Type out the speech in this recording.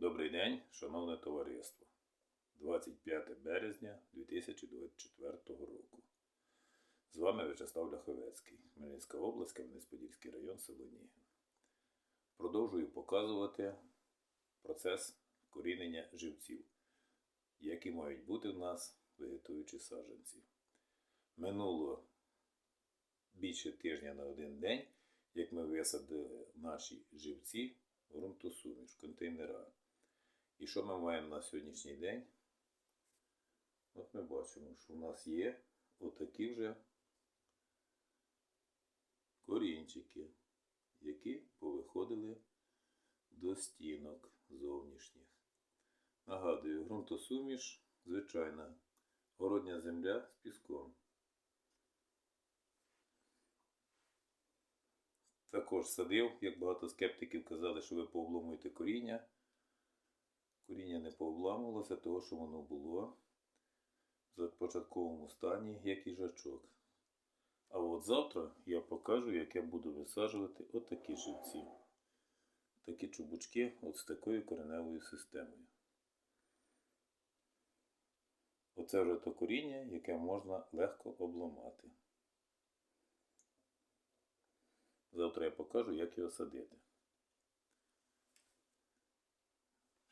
Добрий день, шановне товариство. 25 березня 2024 року. З вами Вячеслав Ляховецький, Хмельницька область, Кам'янець-Подільський район, село Нігин. Продовжую показувати процес корінення живців, які мають бути в нас вегетуючі саджанці. Минуло більше тижня на один день, як ми висадили наші живці в ґрунтосуміш, в контейнера. І що ми маємо на сьогоднішній день? От ми бачимо, що в нас є отакі вже корінчики, які повиходили до стінок зовнішніх. Нагадую, ґрунтосуміш, звичайна, городня земля з піском. Також садив, як багато скептиків казали, що ви пообломуєте коріння. Коріння не пообламувалося, того, що воно було в початковому стані, як їжачок. А от завтра я покажу, як я буду висаджувати отакі живці. Такі чубучки от з такою кореневою системою. Оце вже то коріння, яке можна легко обламати. Завтра я покажу, як його садити.